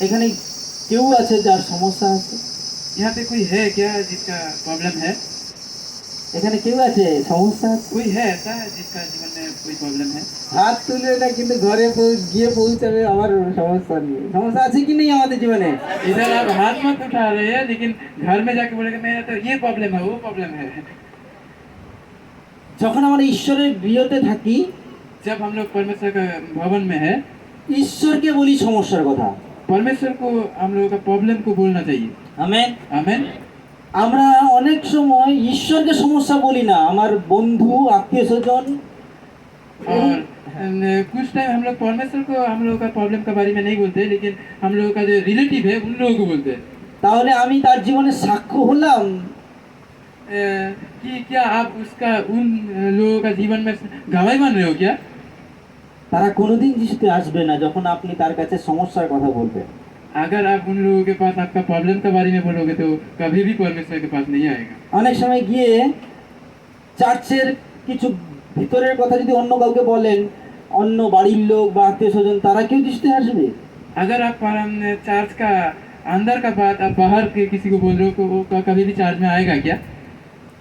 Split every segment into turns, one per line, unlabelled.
এখানে কেউ আছে যার সমস্যা আছে
यहाँ पे कोई है क्या जिसका प्रॉब्लम है
এখানে কেউ আছে সমস্যা আছে
कोई है ऐसा जिसका जीवन में कोई प्रॉब्लम है
হাত তুলে না কিন্তু ঘরে পৌ- গিয়ে পৌঁছাবে আমার সমস্যা নিয়ে সমস্যা আছে কি নেই আমাদের জীবনে
इधर आप हाथ मत उठा रहे हैं लेकिन घर में जाके बोलेगा मेरा तो ये प्रॉब्लम है वो प्रॉब्लम है
যখন আমরা ঈশ্বরের গৃহতে থাকি
जब हम लोग परमेश्वर का भवन में है
ঈশ্বরকে বলি সমস্যার কথা
परमेश्वर को हम लोगों का प्रॉब्लम को बोलना चाहिए
আমেন
आमेन
আমরা অনেক সময় ঈশ্বরকে সমস্যা বলি না আমার বন্ধু আত্মীয় স্বজন
और अम, कुछ टाइम हम लोग परमेश्वर को हम लोगों का प्रॉब्लम के बारे में नहीं बोलते लेकिन हम लोगों का जो रिलेटिव है उन लोगों को बोलते हैं
তাহলে আমি তার জীবনে সাক্ষ্য হলাম
अ, कि क्या आप उसका उन अ, लोगों का जीवन में गवाही बन रहे हो क्या
তারা কোনোদিন যিশুতে আসবে না যখন আপনি তার কাছে সমস্যার কথা বলবেন
अगर आप उन लोगों के पास आपका प्रॉब्लम के बारे में बोलोगे तो कभी भी परमेश्वर के पास नहीं आएगा
অনেক সময় গিয়ে চার্চের কিছু ভিতরের কথা যদি অন্য কাউকে বলেন অন্য বাড়ির লোক বা আত্মীয় স্বজন তারা কেউ দৃষ্টি আসবে
अगर आप परम चार्ज का अंदर का बात आप बाहर के किसी को बोल रहे हो तो वो क- कभी भी चार्ज में आएगा क्या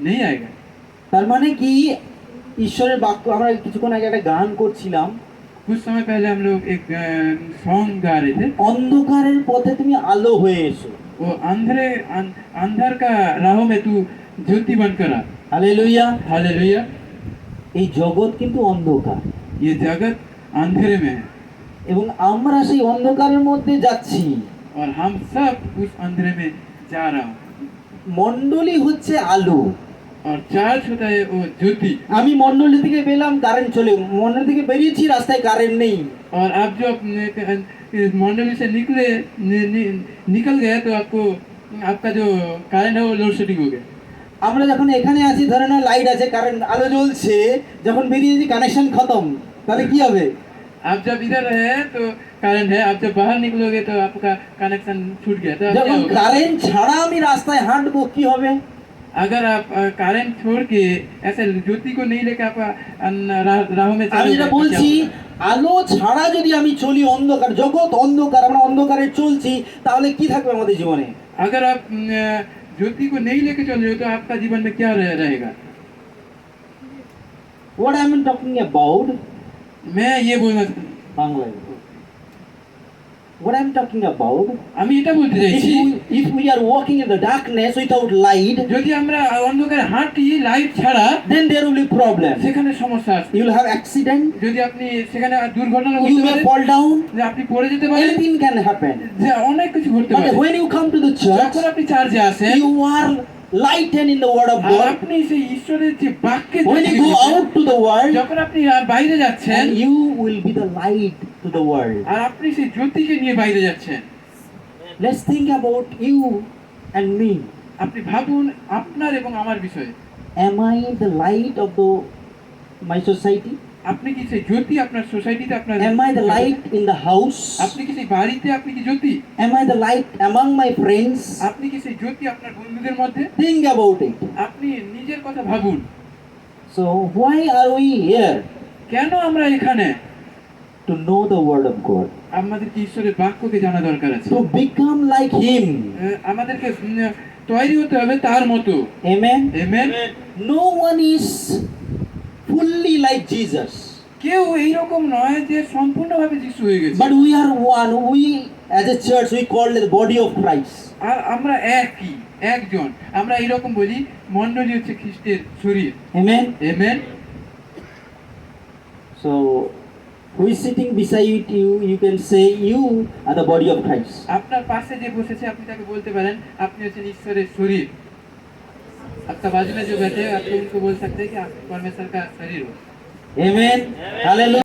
नहीं आएगा
তার মানে কি ঈশ্বরের বাক্য আমরা কিছুক্ষণ আগে একটা গান করছিলাম
कुछ समय पहले हम लोग एक सॉन्ग गा रहे थे
অন্ধকারের পথে তুমি আলো হয়ে এসো
वो अंधेरे अं- अंधर का राहों में तू ज्योति बनकर आ
হালেলুয়া
हालेलुया
এই জগৎ কিন্তু অন্ধকার
ये जगत अंधेरे में है
এবং আমরা সেই অন্ধকারের মধ্যে যাচ্ছি
और हम सब उस अंधेरे में जा रहा हूँ
মণ্ডলী হচ্ছে আলো
और चार्ज होता है वो ज्योति
আমি মণ্ডলী থেকে পেলাম কারেন্ট চলে মণ্ডলী থেকে বেরিয়েছি রাস্তায় কারেন্ট নেই
और आप जो अपने इस मंडली से निकले नि, नि, निकल गए तो आपको आपका जो कारण है वो लोड शेडिंग हो गया
আমরা যখন এখানে আছি ধরে না লাইট আছে কারেন্ট আলো জ্বলছে যখন বেরিয়েছি কানেকশন খতম তাহলে কি হবে
आप जब इधर है तो करंट है आप जब बाहर निकलोगे तो आपका कनेक्शन छूट गया तो अब क्या
যখন
होगा
কারেন্ট ছাড়া আমি রাস্তায় হাঁটবো কি হবে
अगर आप करंट छोड़ के ऐसे ज्योति को नहीं लेकर आप अन- रा- राहों में
আমি
चलोगे
যেটা
तो क्या
বলছি
होगा?
আলো ছাড়া যদি আমি চলি অন্ধকার জগৎ অন্ধকার আমরা অন্ধকারে চলছি তাহলে কি থাকবে আমাদের জীবনে
अगर आप न, ज्योति को नहीं लेके चल रहे हो तो आपका जीवन में क्या रह, रहेगा
what I am talking about
मैं ये बोलना
বাংলায় আই এম টকিং অ্যাবাউট
আমি এটা বলতে
if
চাইছি
you if we are walking in the darkness without light
যদি আমরা অন্ধকারে হাঁটি লাইট ছাড়া
then there will be problem
সেখানে সমস্যা আছে
you will have accident
যদি আপনি সেখানে দুর্ঘটনা
you
ঘটতে
may
পারে
fall down
যে আপনি পড়ে যেতে পারেন
anything can happen
যে অনেক কিছু ঘটতে পারে
but when you come to the church
যখন আপনি চার্জে আসেন
you are lightened in the word of
R
God
আপনি সেই ঈশ্বরের যে বাক্যে
when you go out to the world
যখন আপনি আর বাইরে যাচ্ছেন
and you will be the light to the world
আর আপনি সেই জ্যোতিকে নিয়ে বাইরে যাচ্ছেন
let's think about you and me
আপনি ভাবুন আপনার এবং আমার বিষয়ে
am i the light of the my society
আপনি কি সেই জ্যোতি আপনার সোসাইটিতে আপনার
am i the light in the house
আপনি কি সেই বাড়িতে আপনি কি জ্যোতি
am i the light among my friends
আপনি কি সেই জ্যোতি আপনার বন্ধুদের মধ্যে
think about it
আপনি নিজের কথা ভাবুন
so why are we here
কেন আমরা এখানে
to know the word of god
আমাদেরকে ঈশ্বরের বাক্যকে জানা দরকার আছে
to become like him
আমাদেরকে তৈরি হতে হবে তার মতো
amen
Amen?
no one is fully like jesus
কেউ এইরকম নয় যে সম্পূর্ণভাবে যিশু হয়ে গেছে
but we are one we as a church we call it the body of christ
আর আমরা একই একজন আমরা এরকম বলি মণ্ডলী হচ্ছে খ্রিস্টের শরীর
amen
amen
so who is sitting beside you you can say you are the body of christ
আপনার পাশে যে বসেছে আপনি তাকে বলতে পারেন আপনি হচ্ছেন ঈশ্বরের শরীর आपका बाजू में जो बैठे हैं आप उनको बोल सकते हैं कि आप परमेश्वर का शरीर हो
amen hallelujah